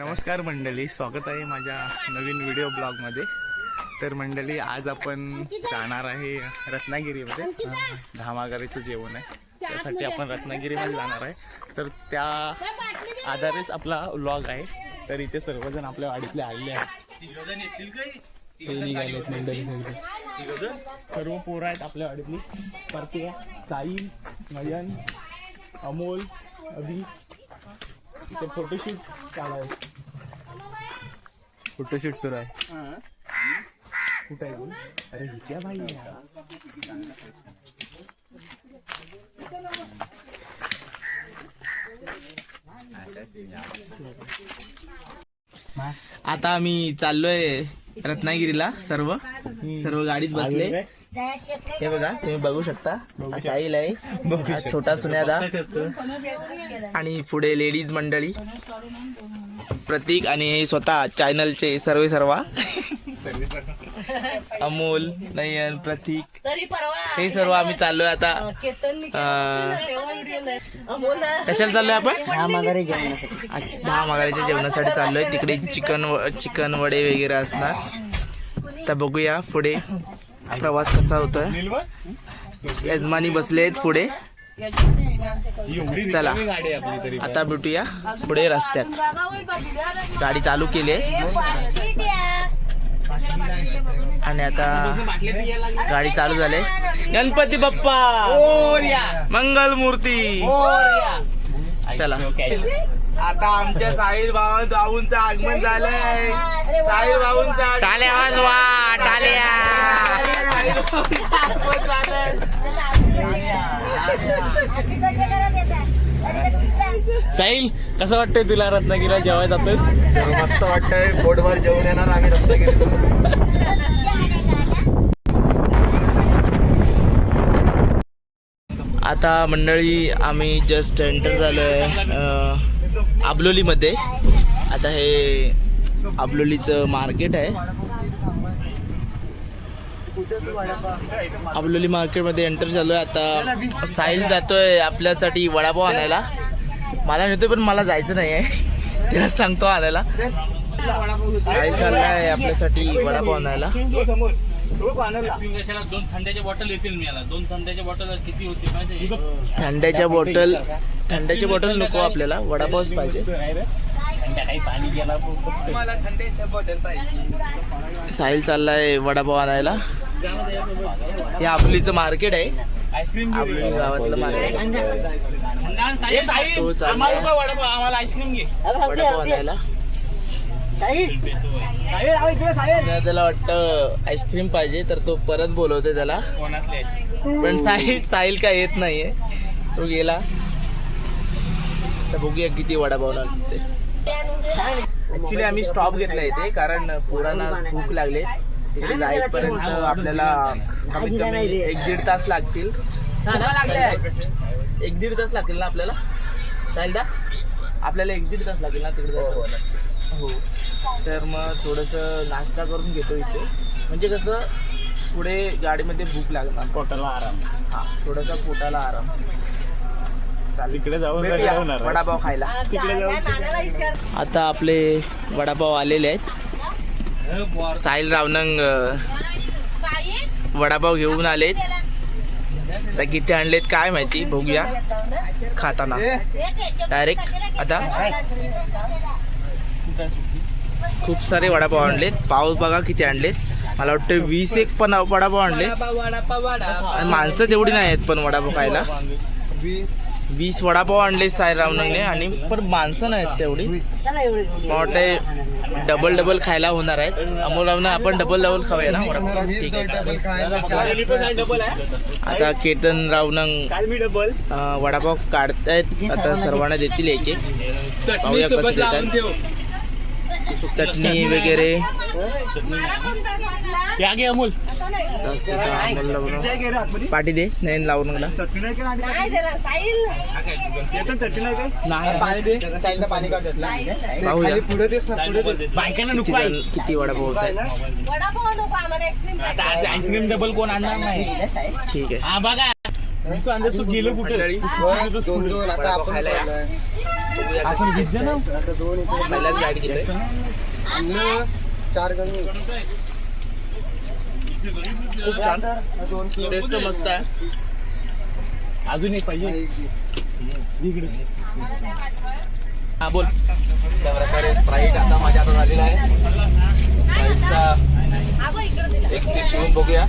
नमस्कार मंडळी स्वागत आहे माझ्या नवीन व्हिडिओ ब्लॉगमध्ये तर मंडळी आज आपण जाणार आहे रत्नागिरीमध्ये. धामागारीचं जेवण आहे. त्यासाठी आपण रत्नागिरीमध्ये जाणार आहे. तर त्या आधारेच आपला व्लॉग आहे. तर इथे सर्वजण आपल्या वाडीतले आलेले आहेत. मंडळी. सर्व पोरं आहेत आपल्या वाडीतली. परते साई मयन अमोल अभि. इथे फोटोशूट चालू आहे फोटोशूट सुरू आहे. कुठं आहे बोल अरे इथे भाई आता आम्ही चाललोय रत्नागिरीला सर्व. सर्व गाडीत बसले. हे बघा तुम्ही बघू शकता. साहिल आहे. हा छोटा सुन्यादा. आणि पुढे लेडीज मंडळी. प्रतीक आणि हे स्वतः चॅनलचे सर्वे सर्वा. अमोल नयन प्रतीक. तरी परवा हे सर्व आम्ही चाललोय आता. केतन अं, अमोल कशाला चाललोय आपण? दहा मागारीच्या जेवणासाठी चाललोय. तिकडे चिकन व- चिकन वडे वगैरे असणार. तर बघूया पुढे. प्रवास कसा होतोय? यजमानी बसले आहेत पुढे. चला गाडी आहे आपली तरी आता भेटूया पुढे रस्त्यात. गाडी चालू केली आणि आता गाडी चालू झाले गणपती बाप्पा! मंगल मूर्ती! चला. आता आमच्या साहिल भावा भाऊंचं आगमन झालंय. साहिल भाऊंचा टाल्या वाजवा टाल्या साहिल कसं वाटतंय तुला रत्नागिरीला जेवाय जातोस? मस्त वाटतंय. पोटभर जेवण येणार आम्ही रत्नागिरी आता मंडळी आम्ही जस्ट एंटर झालोय आबलोलीमध्ये. आता हे आबलोलीचं मार्केट आहे. आबलोली मार्केटमध्ये एंटर झालोय. आता साहिल जातोय आपल्यासाठी वडापाव आणायला. मला नेतोय पण मला जायचं नाही आहे त्याला सांगतो आणायला. साहिल चाललाय आपल्यासाठी वडापाव आणायला. दोन थंड्याच्या बॉटल येतील मी याला दोन थंड्याच्या बॉटल किती थंड्याच्या बॉटल थंड्याची बॉटल नको आपल्याला. वडापावच पाहिजे. साहिल चाललाय वडापाव आणायला. हे आपलीचं मार्केट आहे. आईस्क्रीम आपली गावातलं मार्केट. आम्हाला वडापाव आम्हाला आईस्क्रीम घे. वडापाव आणायला. त्याला वाटतं आईस्क्रीम पाहिजे तर तो परत बोलवते त्याला. पण साहिल साहिल काय येत नाहीये. तो गेला. तर बघूया किती वडापाव लागते ऍक्च्युली आम्ही स्टॉप घेतला इथे कारण पोरांना भूक लागले. तिकडे जाईपर्यंत आपल्याला कमीत कमी एक दीड तास लागतील. एक दीड तास लागतील ना आपल्याला? चालेल दा. आपल्याला एक दीड तास लागेल ना तिकडे? हो. तर मग थोडंसं नाश्ता करून घेतो इथे. म्हणजे कसं पुढे गाडीमध्ये भूक लागणार. पोटाला आराम. हा थोडासा पोटाला आराम. तिकडे जाऊन वडापाव खायला. आता आपले वडापाव आलेले आहेत. साहिल रावनंग वडापाव घेऊन आलेत. आता किती आणलेत काय माहिती बघूया. खाताना. डायरेक्ट आता खूप सारे वडापाव आणलेत. पाव बघा किती आणलेत. मला वाटतं वीस एक पण वडापाव आणले आणि माणसं तेवढी नाही आहेत पण वडापाव खायला. वीस वडापाव आणले साई रावनंगने आणि पण माणसं नाहीत तेवढी. वाटतं डबल डबल खायला होणार आहेत. अमोल रावनं आपण डबल डबल खाऊया ना वडापाव. ठीक आहे. आता केतन रावनंग मी डबल अं, वडापाव काढतायत. आता सर्वांना देतील एक एक. पाहूया कसं देतात. चटणी वगैरे. अमोल. पाठी दे नयन लावून मला नाही त्याला साईल. नाही पाणी दे. पाणी पाहूया. पुढे तेच ना पुढे तेच. बायकांना नको किती वडापाव होत आता आईस्क्रीम डबल कोण आणणार नाही. ठीक आहे. हा बघा. गेलो मंडळी दोन दोन आता वडापाव आपण खायला या. आता दोन इथे. पहिलाच घेतोय. आणलं. चार गणी. खूप छान. दोन टेस्ट मस्त आहे. अजून एक पाहिजे? हा बोल. अशा प्रकारे स्प्राईट आता माझ्या हातात आलेला आहे. स्प्राईटचा एक सीट घेऊन बघूया.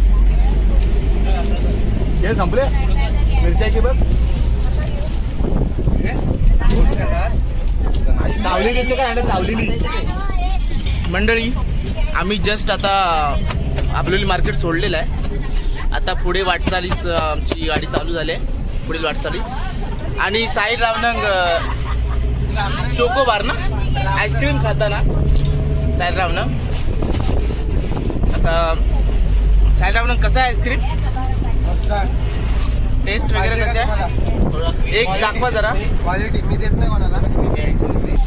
हे संपले? मिरच्याची बघ. सावली दिसते का? नाही सावलेली. मंडळी आम्ही जस्ट आता आपलेली मार्केट सोडलेलं आहे. आता पुढे वाटचालीस आमची गाडी चालू झाली आहे. पुढील वाटचालीस. आणि साईड रावणंग चोकोबार ना? आईस्क्रीम खाताना साईड रावणं आता साईड रावणं कसं आहे आईस्क्रीम टेस्ट वगैरे कसे आहे? एक दाखवा जरा. क्वालिटी मी देत नाही कोणाला.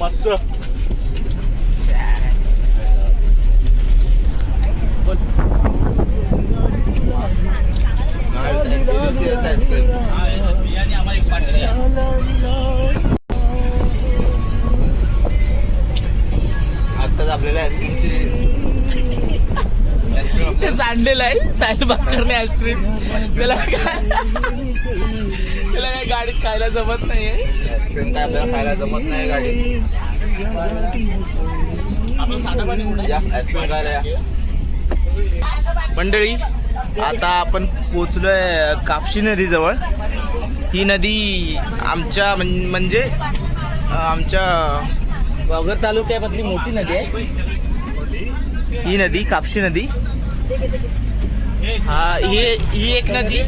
मस्त. आत्ताच आपल्याला आईस्क्रीमची ते सांडलेलं आहे. साईड बाकरने आईस्क्रीम त्याला काय त्याला काय गाडीत खायला जमत नाहीये. आईस्क्रीम काय आपल्याला खायला जमत नाही गाडीत. आपण साधा पाणी या. आईस्क्रीम खायला या. मंडळी आता आपण पोचलोय कापशी नदीजवळ. ही नदी आमच्या म्हणजे आमच्या वाघर तालुक्यामधली मोठी नदी आहे. ही नदी कापशी नदी. हा ही ही एक नदी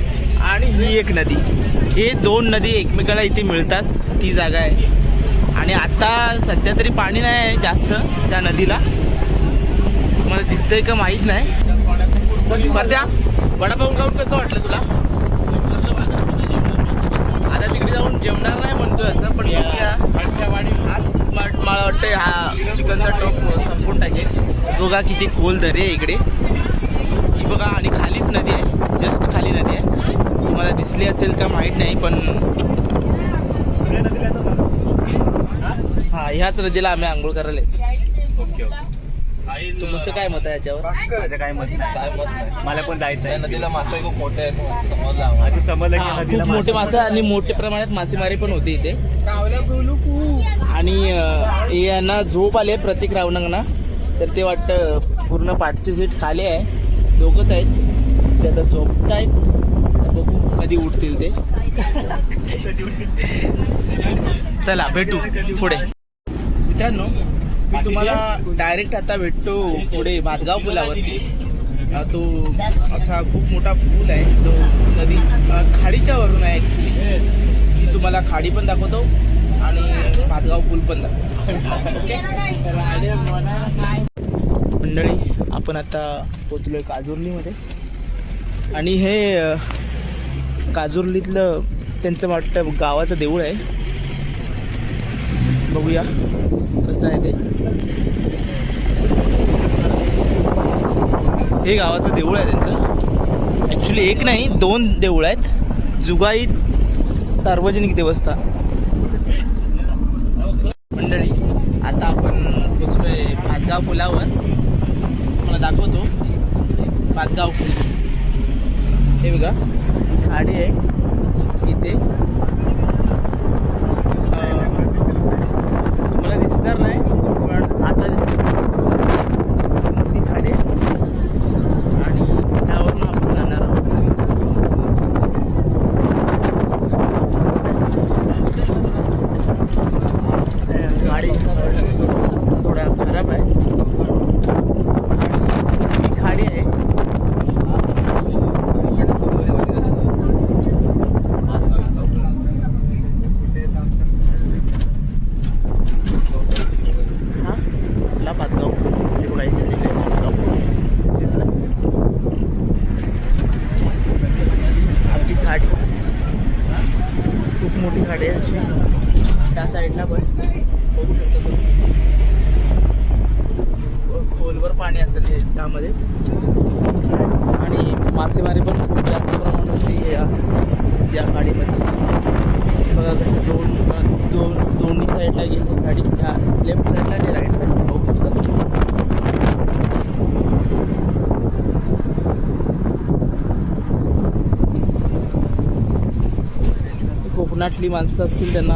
आणि ही एक नदी. हे दोन नदी एकमेकाला इथे मिळतात. ती जागा आहे. आणि आता सध्या तरी पाणी नाही आहे जास्त त्या नदीला. मला दिसतंय का माहीत नाही. वडापाव खाऊन कसं वाटलं तुला? आता तिकडे जाऊन जेवणार नाही म्हणतोय असं पण आज मला वाटतं हा चिकनचा टोप संपून टाकेल. बघा किती खोल दरी आहे इकडे. बघा आणि खालीच नदी आहे. जस्ट खाली नदी आहे. तुम्हाला दिसली असेल का माहीत नाही पण हा ह्याच नदीला आम्ही आंघोळ करायला तुमचं काय मत आहे याच्यावर? माझं काय मत नाही. मला पण जायचं आहे नदीला मासे खूप मोठे आहेत समजलं आम्हाला. आधी समजलं की नदीला खूप मोठे मासे आणि मोठ्या प्रमाणात मासेमारी पण होते इथे. आणि यांना झोप आले प्रतीक रावणंगना तर ते वाटतं पूर्ण पाठची सीट खाली आहे. दोघंच आहेत. ते आता झोपत आहेत. बघू कधी उठतील ते. चला भेटू पुढे. मित्रांनो मी तुम्हाला डायरेक्ट आता भेटतो पुढे भातगाव पुलावरती. तो असा खूप मोठा पूल आहे. तो नदी खाडीच्या वरून आहे ॲक्च्युली मी तुम्हाला खाडी पण दाखवतो आणि भातगाव पूल पण दाखवतो. ओके मंडळी आपण आता पोचलो आहे काजुर्लीमध्ये. आणि हे काजुर्लीतलं त्यांचं वाटतं गावाचं देऊळ आहे. बघूया कसं आहे ते. हे गावाचं देऊळ आहे त्यांचं. ॲक्च्युली एक नाही दोन देऊळ आहेत. जुगाई सार्वजनिक देवस्थान. मंडळी आता आपण पोचलोय भातगाव पुलावर. तुम्हाला दाखवतो. पाचगाव. हे बघा. खाडी आहे. इथे. तुम्हाला दिसणार नाही पण आता दिसत मोठी खाडी आहे आणि त्यावरून आपण जाणार आहोत अं, गाडी रस्ता थोडा खराब आहे आणि ही खाडी आहे हा ला पाचगाव हे बघा इथे लिहिलंय पाचगाव दिसलं आमची खाडी खूप मोठी खाडी आहे अशी त्या साईडला पण बघू शकता तुम्ही खोलवर पाणी असेल हे त्यामध्ये आणि मासेमारी पण खूप जास्त प्रमाणात होते या या कोकणातली माणसं असतील त्यांना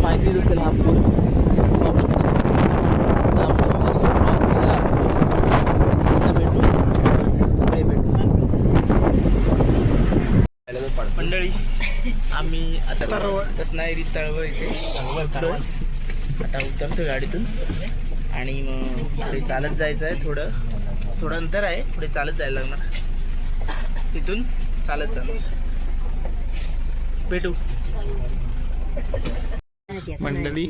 माहितीच असेल हा पूर पाहू शकता. मंडळी आम्ही आता रत्नागिरी तळवळ इथे. आता उतरतो गाडीतून. आणि मग पुढे चालत जायचं आहे थोडं. थोडं अंतर आहे. पुढे चालत जायला लागणार. तिथून चालत जाणार. भेटू. मंडळी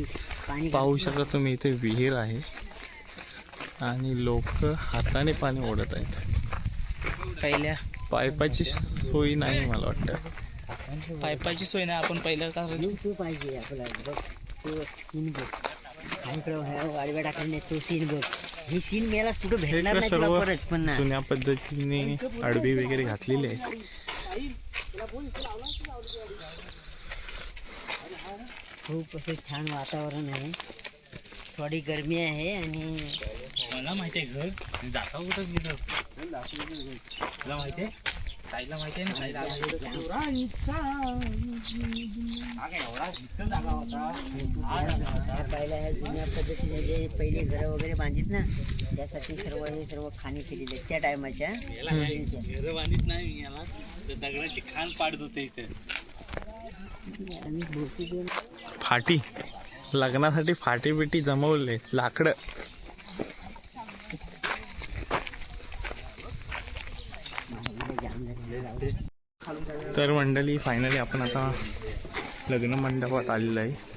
पाहू शकता तुम्ही इथे विहीर आहे. आणि लोक हाताने पाणी ओढत आहेत. पहिल्या पायपाची सोयी नाही मला वाटतं. पायपाची सोय नाही आपण पहिलं का तू पाहिजे आपल्याला सर्व जुन्या पद्धतीने अडबी वगैरे घातलेली आहे. खूप असं छान वातावरण आहे. थोडी गरमी आहे आणि मला माहिती आहे घर. जाता कुठं तिथं? तुला माहिती आहे? साईला माहिती आहे ना? साईला एवढा जागा होता? हा जागा होता. ह्या पहिल्या ह्या जुन्या पद्धतीने जे पहिले घरं वगैरे बांधित ना त्यासाठी सर्व हे सर्व खाणी केलेली आहेत त्या टायमाच्या. याला घरं बांधित नाही याला. तर दगडाची खान पाडत होते इथे. आणि दोन फाटी. लग्नासाठी फाटी बिटी जमवले लाकडं. तर मंडळी फायनली आपण आता लग्न मंडपात आलेलो आहे.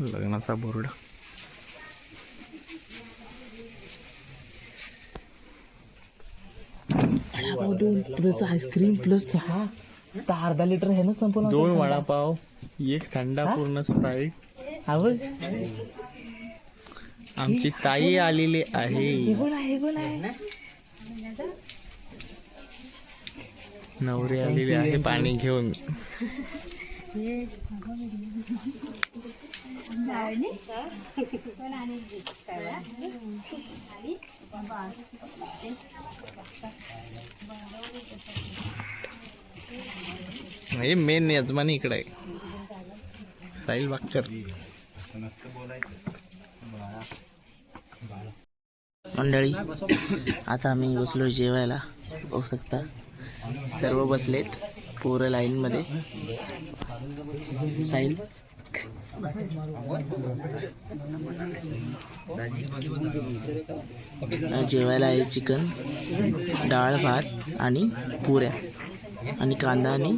लग्नाचा बोर्ड. प्लस आईस्क्रीम प्लस सहा तर अर्धा लिटर आहे ना संपूर्ण दोन वडापाव एक थंडा पूर्ण स्प्राईट आवड? आमची ताई आलेली आहे. नवरी आलेली आहे पाणी घेऊन. नाही मेन यजमानी इकडे आहे. साहिल बागकर मंडळी आता आम्ही बसलो जेवायला. बघू शकता सर्व बसलेत पोरं लाईनमध्ये. साईल जेवायला आहे चिकन डाळ भात आणि पुऱ्या आणि कांदा आणि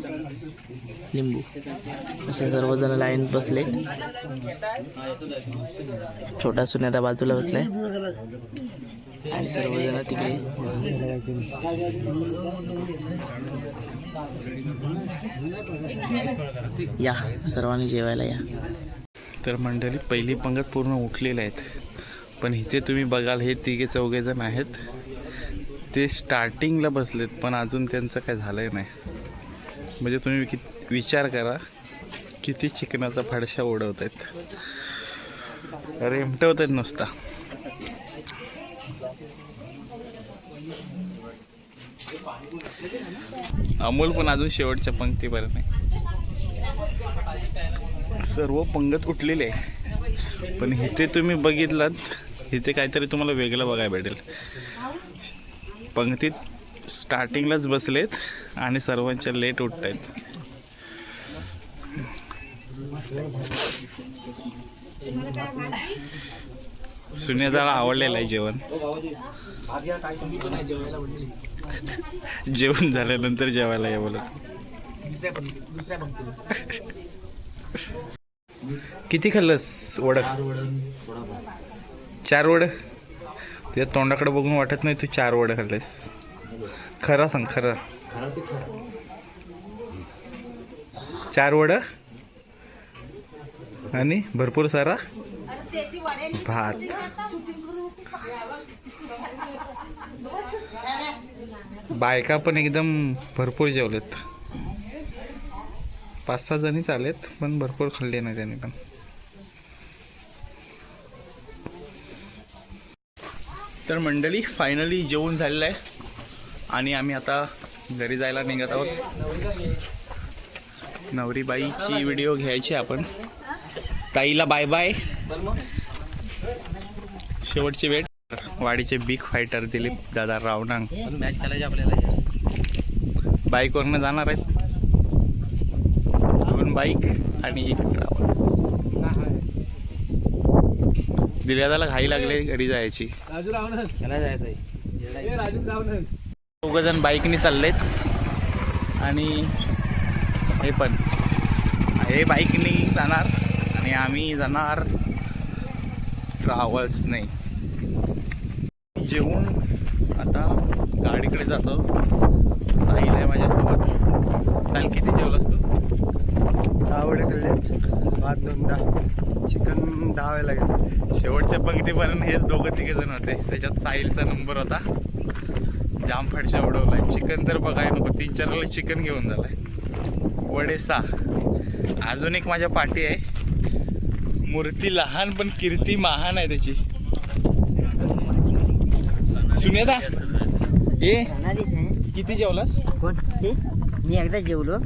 लिंबू. असे सर्वजण लाईन बसले. छोटा सुन्याता बाजूला बसलाय. आणि सर्वजण तिकडे या सर्वांनी जेवायला या. तर मंडळी पहिली पंगत पूर्ण उठलेले आहेत. पण इथे तुम्ही बघाल हे तिघे चौघे जण आहेत. ते स्टार्टिंगला बसलेत पण अजून त्यांचं काय झालंय नाही. म्हणजे तुम्ही कि विचार करा किती चिकनाचा फाडशा ओढवत आहेत रेमटवत आहेत नुसता. अमोल पण अजून शेवटच्या पंक्तीपर्यंत नाही सर्व पंगत उठलेले आहे. पण इथे तुम्ही बघितलात इथे काहीतरी तुम्हाला वेगळं बघायला भेटेल. पंक्तीत स्टार्टिंगलाच बसलेत आणि सर्वांच्या लेट उठत आहेत सुनेजाला आवडलेलं आहे जेवण. जेवण झाल्यानंतर जेवायला या बोलत. किती खाल्लंस वड? चार वड? तुझ्या तोंडाकडे बघून वाटत नाही तू चार वड खाल्लेस. खरा सांग खरं. चार वड? आणि भरपूर सारा? भात. बायका पण एकदम भरपूर जेवलेत. पाच सहा जणीच आलेत पण भरपूर खाल्ले नाही त्यांनी पण. तर मंडळी फायनली जेवण झालेलं आहे. आणि आम्ही आता घरी जायला निघत आहोत. नवरीबाईची व्हिडिओ घ्यायची आपण. ताईला बाय बाय शेवटची वेट वाडीचे big fighter Dilip Dada रावणांग match खेळायची आपल्याला. बाईकवरनं जाणार आहेत. दोन बाईक आणि एक ट्रॅव्हल्स दिल्यादाला घाई लागले घरी जायची. दोघ जण बाईकने चाललेत. आणि हे पण. हे बाईकने जाणार आणि आम्ही जाणार. ट्रॅव्हल्स नाही. जेवून आता गाडीकडे जातो. साहिल आहे माझ्यासोबत. साहिल किती जेवलास तू? सहा वडे खाल्ले भात दोनदा चिकन दहा वेळेला लागेल. शेवटच्या पंक्तीपर्यंत हेच दोघं तिघे जण होते. त्याच्यात साहिलचा नंबर होता. जाम फडशा उडवलाय. चिकन तर बघाय नको तीन चार वेळेला चिकन घेऊन झालाय. वडे सहा. अजून एक माझ्या पाठी आहे. मूर्ती लहान पण कीर्ती महान आहे त्याची. सुनेता ए किती जेवलास? कोण? तू? मी एकदा जेवलो.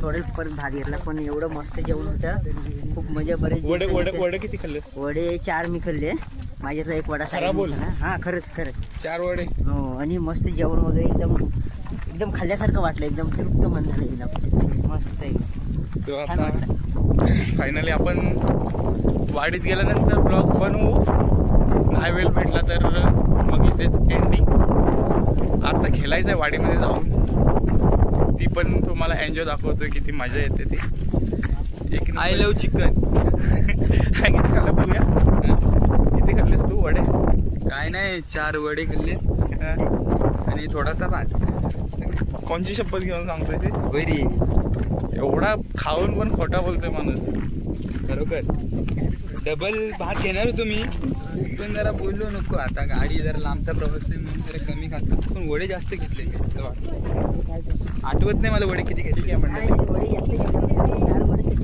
थोडे परत भात घेतला पण एवढं मस्त जेवण होतं. खूप मजा बरेच वडे वडे वडे किती खाल्लेस? वडे चार मी खाल्ले. माझ्यातला एक वडा खरा बोल. खाल्ला. हा खरंच खरंच. चार वडे. हो आणि मस्त जेवण वगैरे एकदम एकदम खाल्ल्यासारखं वाटलं. एकदम तृप्त मन झालं एकदम. मस्त आहे फायनली आपण वाडीत गेल्यानंतर ब्लॉग बनवू. नाही वेळ भेटला तर मग इथेच एंडिंग आता खेळायचं आहे वाडीमध्ये जाऊन. ती पण तुम्हाला एन्जॉय दाखवतोय किती मजा येते ती. एक आय लव चिकन खाल्लं बघूया. किती खाल्लेस तू वडे? काय नाही चार वडे खाल्ले. आणि थोडासा भात. कोणची शपथ घेऊन सांगतोय ते? बरी एवढा खाऊन पण खोटा बोलतोय माणूस. खरोखर. डबल भात घेणार होतो मी पण जरा बोललो नको. आता गाडी जरा लांबचा प्रवास आहे म्हणून जरा कमी खातो. पण वडे जास्त घेतले मी आठवत नाही मला वडे किती घेतले.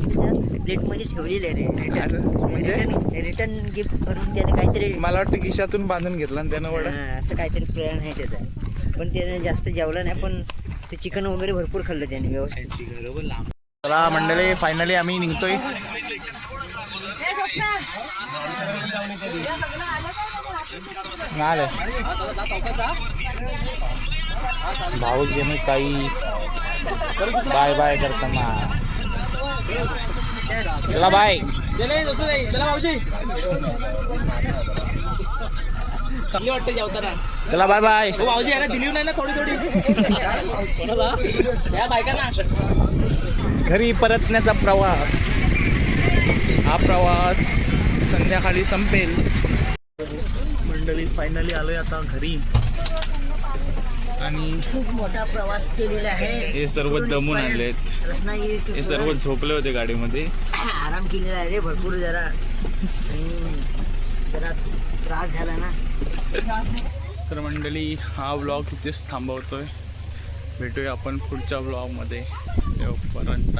त्याच्या प्लेटमध्ये ठेवलेले रे. म्हणजे? रिटर्न गिफ्ट करून त्याने काहीतरी मला वाटतं खिशातून बांधून घेतला आणि त्यानं वडा. हा, असं काहीतरी प्लॅन आहे त्याचा. पण त्याने जास्त जेवलं नाही पण ते चिकन वगैरे भरपूर खाल्लं त्याने व्यवस्थित. चला मंडळी फायनली आम्ही निघतोय. आलं. भाऊजी मी काही बाय बाय करताना चला बाय. चला मावशी चांगली वाटते जेवताना. चला बाय बाय. हो मावशी यांना दिली नाही ना थोडी थोडी. त्या बायकांना. घरी परतण्याचा प्रवास. हा प्रवास संध्याकाळी संपेल. मंडळी फायनली आलोय आता घरी. आणि खूप मोठा प्रवास केलेला आहे. हे सर्व दमून आलेत. हे सर्व. झोपले होते गाडीमध्ये. आराम केलेला आहे रे भरपूर जरा. आणि जरा त्रास झाला ना. तर मंडळी हा व्लॉग इथेच थांबवतोय. भेटूया आपण पुढच्या तोपर्यंत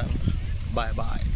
बाय बाय